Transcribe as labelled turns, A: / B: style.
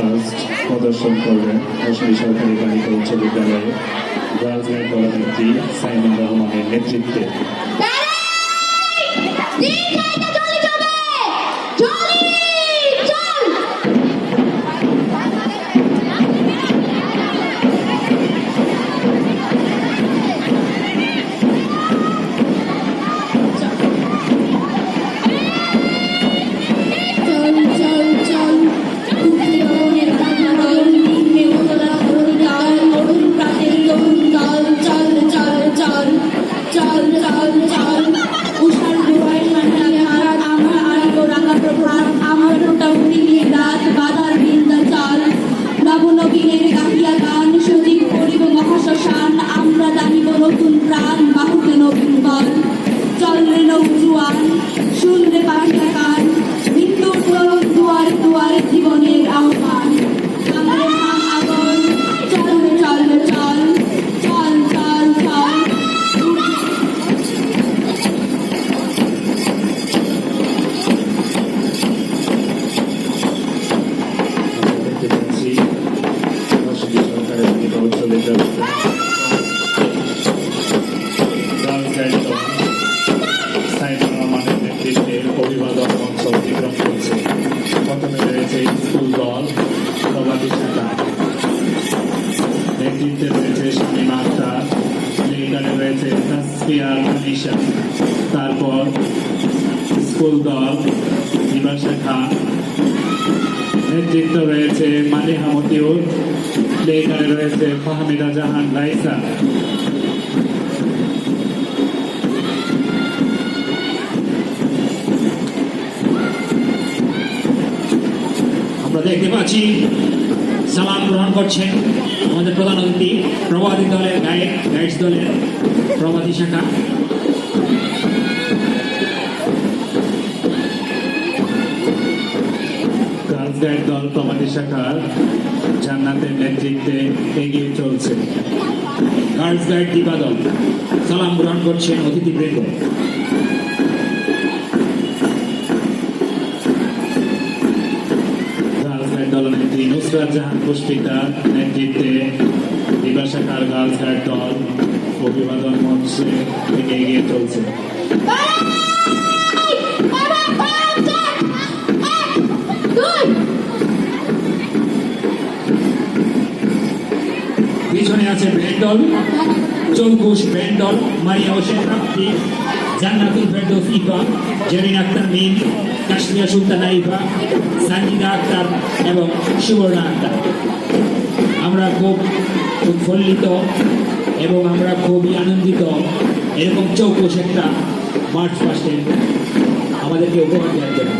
A: First প্রদর্শন করবেন মৌসুমী সরকারি বালিকা উচ্চ বিদ্যালয়ে গার্লস গাইড দলনেত্রী সাইমন রহমানের নেতৃত্বে। নেতৃত্বে রয়েছে শামীম আক্তার লিডারে রয়েছে তাসফিয়া আনিশা তারপর স্কুল দল বিভাষা খান নেতৃত্ব রয়েছে মালিহা মতিউর লিডারে রয়েছে ফাহমিদা জাহান লাইসা
B: আমরা দেখতে পাচ্ছি সালাম গ্রহণ করছেন আমাদের প্রধান অতিথি প্রবাদী দলের গাইড গাইডস দলের প্রবাদী শাখা।
A: গার্লস গাইড দল প্রবাদী শাখার জান্নাতের নেতৃত্বে এগিয়ে চলছে।
B: গার্লস গাইড দিবা দল সালাম গ্রহণ করছেন অতিথিবৃন্দ
A: নুসরাত জাহান পুষ্পিতার নেতৃত্বে দিবা শাখার গার্লস গাইড দল অভিবাদন মঞ্চে থেকে এগিয়ে চলছে।
B: পিছনে আছে ব্যান্ড দল, চৌকুশ ব্যান্ড দল, মারিয়া রাপ্তি জান্নাতুল ফেরদৌস ইফা জেরিন আক্তার মিম কাশ্মীরা সুলতানা ইফা সানিদা আক্তার এবং সুবর্ণা আক্তার। আমরা খুব উৎফুল্লিত এবং আমরা খুবই আনন্দিত। এরকম চৌকোশ একটা মার্চ পাশে আমাদেরকে উপহার দেওয়ার জন্য।